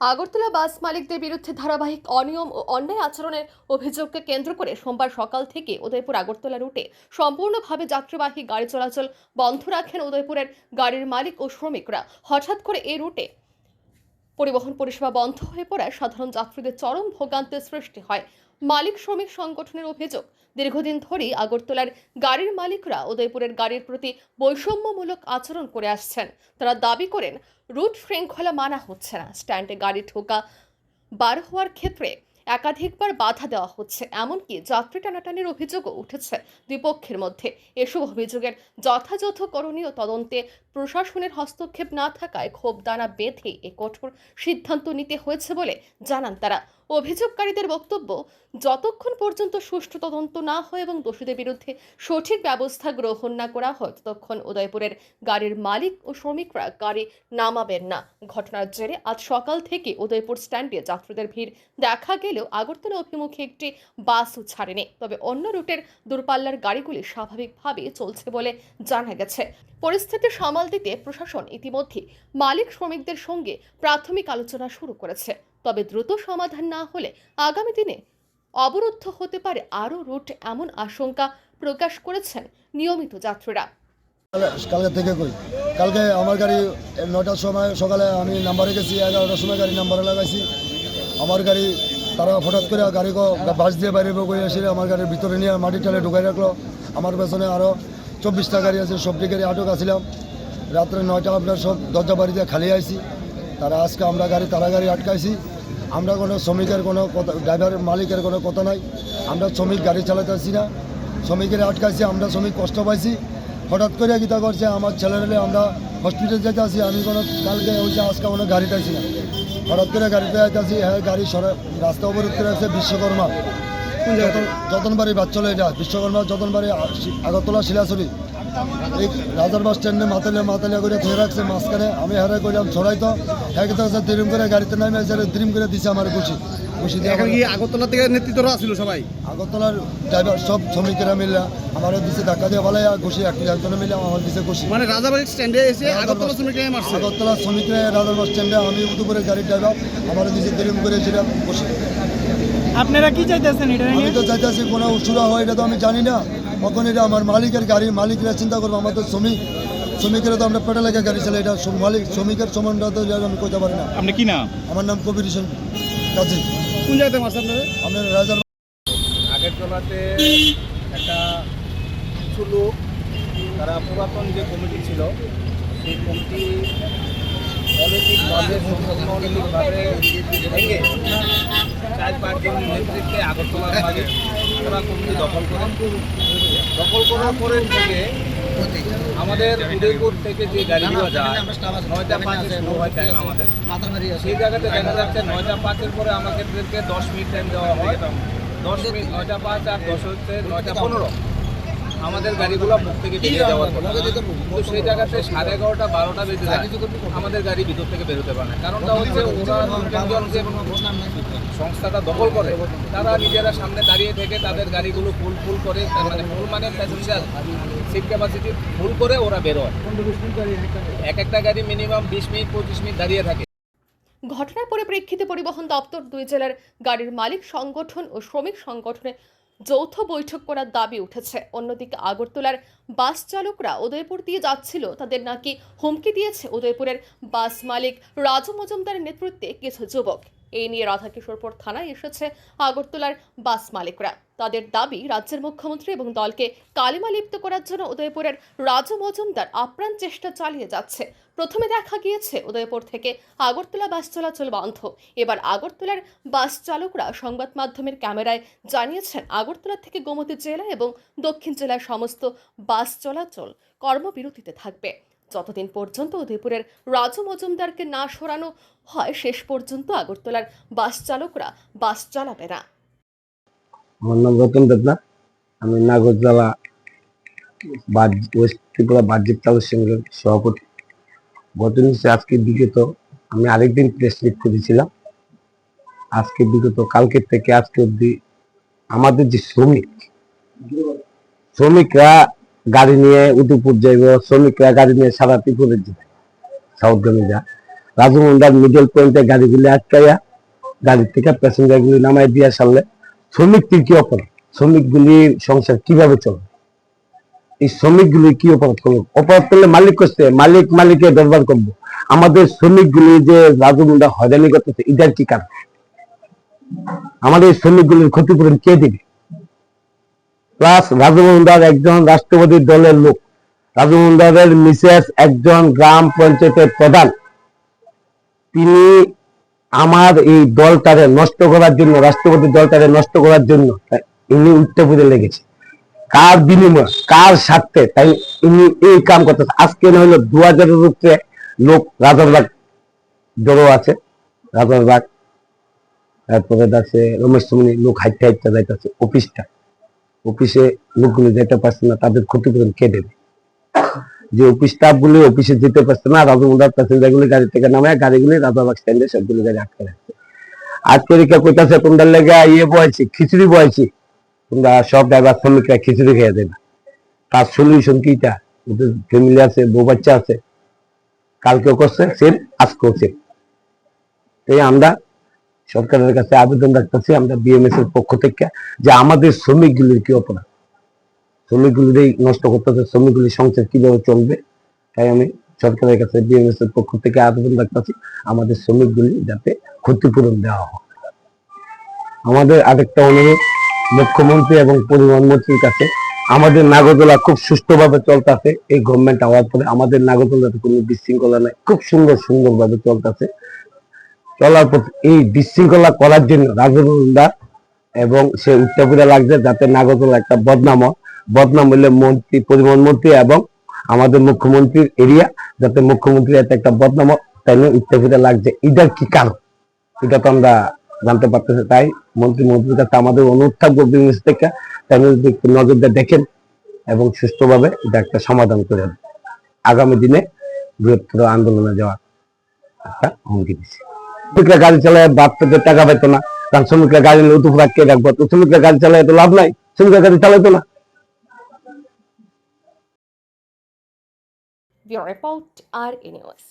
আগরতলা বাস মালিকদের বিরুদ্ধে ধারাবাহিক অনিয়ম ও অন্যায় আচরণের অভিযোগকে কেন্দ্র করে সোমবার সকাল থেকে উদয়পুর আগরতলা রুটে সম্পূর্ণভাবে যাত্রীবাহী গাড়ি চলাচল বন্ধ রাখেন উদয়পুরের গাড়ির মালিক ও শ্রমিকরা। হঠাৎ করে এই রুটে পরিবহন পরিষেবা বন্ধ হয়ে পড়ায় সাধারণ যাত্রীদের চরম ভোগান্তের সৃষ্টি হয়। মালিক শ্রমিক সংগঠনের অভিযোগ, দীর্ঘদিন ধরেই আগরতলার গাড়ির মালিকরা উদয়পুরের গাড়ির প্রতি বৈষম্যমূলক আচরণ করে আসছেন। তারা দাবি করেন, রুট শৃঙ্খলা মানা হচ্ছে না। স্ট্যান্ডে গাড়ি ঠোকা বার হওয়ার ক্ষেত্রে একাধিকবার বাধা দেওয়া হচ্ছে। এমনকি যাত্রী টানাটানির অভিযোগও উঠেছে দুই পক্ষের মধ্যে। এসব অভিযোগের যথাযথ করণীয় তদন্তে প্রশাসনের হস্তক্ষেপ না থাকায় ক্ষোভ দানা বেঁধে এ কঠোর সিদ্ধান্ত নিতে হয়েছে বলে জানান তারা। অভিযোগকারীদের বক্তব্য, যতক্ষণ পর্যন্ত সুষ্ঠু তদন্ত না হয় এবং দোষীদের বিরুদ্ধে সঠিক ব্যবস্থা গ্রহণ না করা হয়, ততক্ষণ উদয়পুরের গাড়ির মালিক ও শ্রমিকরা গাড়ি নামাবেন না। ঘটনার জেরে আজ সকাল থেকে উদয়পুর স্ট্যান্ডে যাত্রীদের ভিড় দেখা গেলেও আগরতলা অভিমুখে একটি বাসও ছাড়েনি। তবে অন্য রুটের দূরপাল্লার গাড়িগুলি স্বাভাবিকভাবে চলছে বলে জানা গেছে। পরিস্থিতি সামাল দিতে প্রশাসন ইতিমধ্যে মালিক শ্রমিকদের সঙ্গে প্রাথমিক আলোচনা শুরু করেছে। তবে দ্রুত সমাধান না হলে আগামী দিনে অবরুদ্ধ হতে পারে আরও রুট এমন আশঙ্কা প্রকাশ করেছেন নিয়মিত যাত্রীরা। কালকে থেকে কই? কালকে আমার গাড়ি নটার সময় সকালে আমি নাম্বারে গেছি, এগারোটার সময় গাড়ি নাম্বারে লাগাইছি। আমার গাড়ি তারা হঠাৎ করে গাড়ি বাস দিয়ে বাইরে করে এসে আমার গাড়ির ভিতরে নিয়ে মাটি টালে ঢুকাই রাখল। আমার পেছনে আরও চব্বিশটা গাড়ি আছে, সবটি গাড়ি আটক আসছিলাম রাত্রে নয়টা আপনার সব দরজা বাড়িতে খালি আইছি। তারা আজকে আমরা গাড়ি তারা গাড়ি আটকাইছি। আমরা কোনো শ্রমিকের কোনো কথা ড্রাইভারের মালিকের কোনো কথা নাই। আমরা শ্রমিক গাড়ি চালাতেছি না। শ্রমিকের আটকাইছি, আমরা শ্রমিক কষ্ট পাইছি। হঠাৎ করে গীতা করছে, আমার ছেলেরে আমরা হসপিটাল যেতে আসি। আমি কোনো, কালকে হয়েছে আজকে কোনো গাড়ি পাইছি না। হঠাৎ করে গাড়িতে আসি হ্যাঁ গাড়ি সরে রাস্তা অবরোধ করে আছে বিশ্বকর্মা। যতন যতনবাড়ি বাচ্চলে এটা বিশ্বকর্মা যতনবাড়ি আগরতলা শিলাছড়ি। এই রাজার বাস স্ট্যান্ডে মাতালিয়া মাতালিয়া করে ধরে রাখছে মাঝখানে আমি হারে করলাম ছড়াই তো এক তো করে গাড়িতে নামে দ্রিম করে দিছে আমার খুশি এখন কি আগরতলা থেকে নেতৃত্বরা ছিল সবাই? আগরতলার ড্রাইভার সব শ্রমিকেরা মিলে আমারও দিছে ধাক্কা দিয়ে ভালো খুশি একটি একজনে মিলে আমার দিছে মানে স্ট্যান্ডে এসে আগরতলা শ্রমিকরা মারছে? আগরতলা শ্রমিকরা রাজার বাস স্ট্যান্ডে আমি গাড়ির ড্রাইভার আমারও দিছে দ্রিম করে আপনারা কি চাইতেছেন এটা আমি তো চাইতেছি কোনো উসুরা হয় এটা তো আমি জানি না। কখন এটা আমার মালিকের গাড়ি মালিকরা চিন্তা করব আমার তো শ্রমিক। শ্রমিকেরা তো আমরা পেটে লেগে গাড়ি চালাই এটা মালিক শ্রমিকের সমানটা তো আমি করতে পারি না। আপনি কি নাম? আমার নাম কবির হোসেন কাজী। কোন জায়গাতে মারছে আপনাদের আপনার রাজার আগের তলাতে একটা কিছু লোক, তারা পুরাতন যে কমিটি ছিল, সেই কমিটি অনৈতিকভাবে চার পাঁচজন নেতৃত্বে আগরতলার মালিক ওরা কমিটি দখল করে দখল করার পরের থেকে আমাদের উদয়পুর থেকে যে গাড়িগুলো যায় নয়টা পাঁচে শুরু হয় টাইম আমাদের। সেই জায়গাতে দেখা যাচ্ছে নয়টা পাঁচের পরে আমাদেরকে দশ মিনিট টাইম দেওয়া হয়। দশ মিনিট নয়টা পাঁচ আর দশ হচ্ছে নয়টা পনেরো। আমাদের গাড়িগুলো মুখ থেকে বেরিয়ে যাওয়ার কথা। কিন্তু সেই জায়গাতে সাড়ে এগারোটা বারোটা বেজে যায়। আমাদের গাড়ি ভিতর থেকে বেরোতে পারে না। কারণটা হচ্ছে ওরা যে সংস্থাটা দখল করে তারা নিজেরা সামনে দাঁড়িয়ে থেকে তাদের গাড়িগুলো ফুল ফুল করে তার মানে ফুল মানে প্যাসেঞ্জার সিট ক্যাপাসিটি ফুল করে ওরা বেরোয়। এক একটা গাড়ি মিনিমাম বিশ মিনিট পঁচিশ মিনিট দাঁড়িয়ে থাকে। ঘটনার পরিপ্রেক্ষিতে পরিবহন দপ্তর দুই জেলার গাড়ির মালিক সংগঠন ও শ্রমিক সংগঠনে যৌথ বৈঠক করার দাবি উঠেছে। অন্যদিকে আগরতলার বাস চালকরা উদয়পুর দিয়ে যাচ্ছিল। তাদের নাকি হুমকি দিয়েছে উদয়পুরের বাস মালিক রাজু মজুমদারের নেতৃত্বে কিছু যুবক। এই নিয়ে রাধাকিশোরপুর থানায় এসেছে আগরতলার বাস মালিকরা। তাদের দাবি, রাজ্যের মুখ্যমন্ত্রী এবং দলকে কালিমা লিপ্ত করার জন্য উদয়পুরের রাজু মজুমদার আপ্রাণ চেষ্টা চালিয়ে যাচ্ছে। প্রথমে দেখা গিয়েছে, উদয়পুর থেকে আগরতলা বাস চলাচল বন্ধ। এবার আগরতলার বাস চালকরা সংবাদ মাধ্যমের ক্যামেরায় জানিয়েছেন, আগরতলা থেকে গোমতী জেলা এবং দক্ষিণ জেলার সমস্ত বাস চলাচল কর্মবিরতিতে থাকবে। যতদিন পর্যন্ত উদয়পুরের রাজু মজুমদারকে না সরানো হয়, শেষ পর্যন্ত আগরতলার বাস চালকরা বাস চালাবে না। আমার নাম রতন দেবনাথ আমি নাগরজলা ওয়েস্ট ত্রিপুরা বাহ্যিক চালক সংঘের সভাপতি। গত নিচে আজকে বিগত, আমি আরেকদিন প্রেস লিট করেছিলাম। আজকে বিগত কালকের থেকে আজকে অব্দি আমাদের যে শ্রমিক, শ্রমিকরা গাড়ি নিয়ে উদয়পুর যাইব, শ্রমিকরা গাড়ি নিয়ে সারা ত্রিপুরের যাবে সাউথ যা। রাজমন্ডার মিডল পয়েন্টে গাড়িগুলি আটকাইয়া গাড়ি থেকে প্যাসেঞ্জার প্যাসেঞ্জারগুলি নামাই দিয়ে সারলে শ্রমিকটির কি অপরাধ? শ্রমিকগুলির সংসার কীভাবে চলে? এই শ্রমিকগুলি কি অপরাধ করল? অপরাধ করলে মালিক করছে মালিক মালিকের দরবার করব। আমাদের শ্রমিকগুলি যে রাজমন্ডা হয়রানি করতেছে, এটার কি কারণ? আমাদের এই শ্রমিকগুলির ক্ষতিপূরণ কে দিবে? প্লাস রাজমন্ডার একজন রাষ্ট্রপতি দলের লোক। রাজমন্ডারের মিসেস একজন গ্রাম পঞ্চায়েতের প্রধান। তিনি আমার এই দলটারে নষ্ট করার জন্য রাষ্ট্রপতি দলটারে নষ্ট করার জন্য ইনি উঠতে পুজো লেগেছে। কার বিনিময়, কার স্বার্থে, তাই ইনি এই কাম করতেছে। আজকে না হলো দু হাজারের উপরে লোক রাজারবাগ জড়ো আছে রাজারবাগ তারপরে আছে রমেশ লোক হাইতে হাইতে যাইতেছে, অফিসটা। অফিসে লোকগুলো যেতে পারছে না, তাদের ক্ষতিপূরণ কে দেবে? যে অফিস স্টাফ গুলি অফিসে যেতে পারছে না রাজমুন্ডার প্যাসেঞ্জার গুলি গাড়ি থেকে নামায়, গাড়িগুলি রাজাবাগ স্ট্যান্ডে সবগুলি গাড়ি আটকে রাখছে। আজকে রেখে কইতাছে তোমরা লেগে ইয়ে বয়েছি খিচুড়ি বয়েছি তোমরা সব ড্রাইভার শ্রমিকরা খিচুড়ি খেয়ে দেবে। তার সলিউশন কিটা ওদের ফ্যামিলি আছে, বউ বাচ্চা আছে, কালকেও করছে সেম আজকেও সেম এই আমরা সরকারের কাছে আবেদন রাখতেছি আমরা বিএমএস এর পক্ষ থেকে যে আমাদের শ্রমিকগুলির কি অপরাধ? শ্রমিকগুলির নষ্ট করতেছে শ্রমিকগুলির সংসার কীভাবে চলবে? তাই আমি সরকারের কাছে বিএমএস এর পক্ষ থেকে আবেদন রাখতেছি, আমাদের শ্রমিকগুলি যাতে ক্ষতিপূরণ দেওয়া হয় আমাদের আরেকটা অনুরোধ, মুখ্যমন্ত্রী এবং পরিবহন মন্ত্রীর কাছে, আমাদের নাগরদোলা খুব সুষ্ঠুভাবে চলতেছে, এই গভর্নমেন্ট হওয়ার পরে আমাদের নাগরদোলাতে কোনো বিশৃঙ্খলা নাই, খুব সুন্দর সুন্দরভাবে চলতেছে। চলার পথে এই বিশৃঙ্খলা করার জন্য রাজনন্দা এবং সে উত্তরপুরে লাগছে যাতে নাগরদোলা একটা বদনাম বদনাম হলে মন্ত্রী, পরিবহন মন্ত্রী এবং আমাদের মুখ্যমন্ত্রীর এরিয়া যাতে মুখ্যমন্ত্রী এতে একটা বদনাম তাই নিয়ে উত্তরপুরে লাগছে। এটার কি কারণ? এটা তো আমরা জানতে পারতেছি, তাই মন্ত্রী মন্ত্রীর কাছে আমাদের অনুরোধ থাকব বিজনেস থেকে। তাই নিয়ে যদি একটু নজর দিয়ে দেখেন এবং সুস্থভাবে এটা একটা সমাধান করে দেন। আগামী দিনে বৃহত্তর আন্দোলনে যাওয়ার একটা হুমকি দিচ্ছে। শ্রমিকরা গাড়ি চালায় বাদ পেতে টাকা পেতো না কারণ শ্রমিকরা গাড়ি নিয়ে উতুফ রাখিয়ে রাখব। তো শ্রমিকরা গাড়ি চালায় তো লাভ নাই শ্রমিকরা গাড়ি চালাইতো না। Bureau report, RE news.